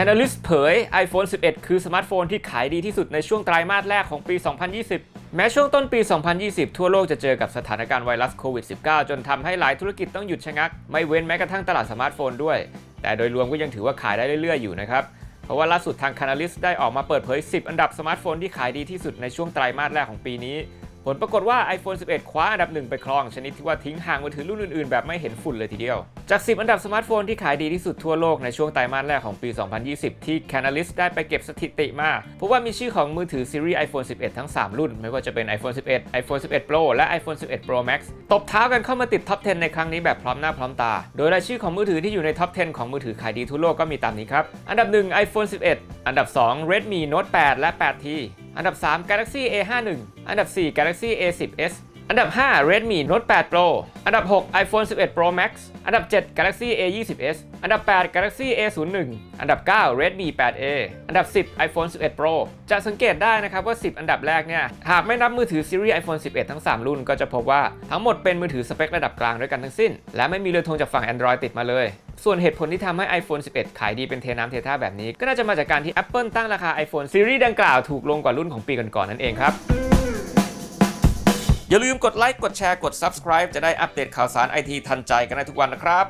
Canalys เผย iPhone 11 คือสมาร์ทโฟนที่ขายดีที่สุดในช่วงไตรมาสแรกของปี 2020 แม้ช่วงต้นปี 2020 ทั่วโลกจะเจอกับสถานการณ์ไวรัสโควิด -19 จนทำให้หลายธุรกิจต้องหยุดชะงัก ไม่เว้นแม้กระทั่งตลาดสมาร์ทโฟนด้วย แต่โดยรวมก็ยังถือว่าขายได้เรื่อยๆ อยู่นะครับ เพราะว่าล่าสุดทาง Canalys ได้ออกมาเปิดเผย 10 อันดับสมาร์ทโฟนที่ขายดีที่สุดในช่วงไตรมาสแรกของปีนี้ ผลปรากฏว่า iPhone 11 คว้าอันดับหนึ่งไปครอง ชนิดที่ว่าทิ้งห่างมือถือรุ่นอื่นๆ แบบไม่เห็นฝุ่นเลยทีเดียว จาก 10 อันดับสมาร์ทโฟนที่ขายดีที่สุดทั่วโลกในช่วงไตรมาสแรกของปี 2020 ที่ Canalys ได้ไปเก็บสถิติมาพราะว่ามีชื่อของมือถือซีรีส์ iPhone 11 ทั้ง 3 รุ่น ไม่ว่าจะเป็น iPhone 11 iPhone 11 Pro และ iPhone 11 Pro Max ตบเท้ากันเข้ามาติดท็อป 10 ในครั้งนี้แบบพร้อมหน้าพร้อมตา โดยรายชื่อของมือถือที่อยู่ในท็อป 10 ของมือถือขายดีทั่วโลกก็มีตามนี้ครับ อันดับ 1 iPhone 11 อันดับ 2 Redmi Note 8 และ 8T อันดับ 3 Galaxy A51 อันดับ 4 Galaxy A10s อันดับ 5 Redmi Note 8 Pro อันดับ 6 iPhone 11 Pro Max อันดับ 7 Galaxy A20s อันดับ 8 Galaxy A01 อันดับ 9 Redmi 8A อันดับ 10 iPhone 11 Pro จะสังเกตได้นะครับว่า 10 อันดับแรกเนี่ย หากไม่นับมือถือซีรีส์ iPhone 11 ทั้ง 3 รุ่นก็จะพบว่าทั้งหมดเป็นมือถือสเปคระดับกลางด้วยกันทั้งสิ้น และไม่มีเรือธงจากฝั่ง Android ติดมาเลย ส่วนเหตุผลที่ทำให้ iPhone 11 ขายดีเป็นเทน้ำเทท่าแบบนี้ ก็น่าจะมาจากการที่ Apple ตั้งราคา iPhone ซีรีส์ดังกล่าวถูกลงกว่ารุ่นของปีก่อนๆนั่นเองครับ อย่าลืมกดไลค์กดแชร์กด Subscribe จะได้อัปเดตข่าวสารไอทีทันใจกันได้ทุกวันนะครับ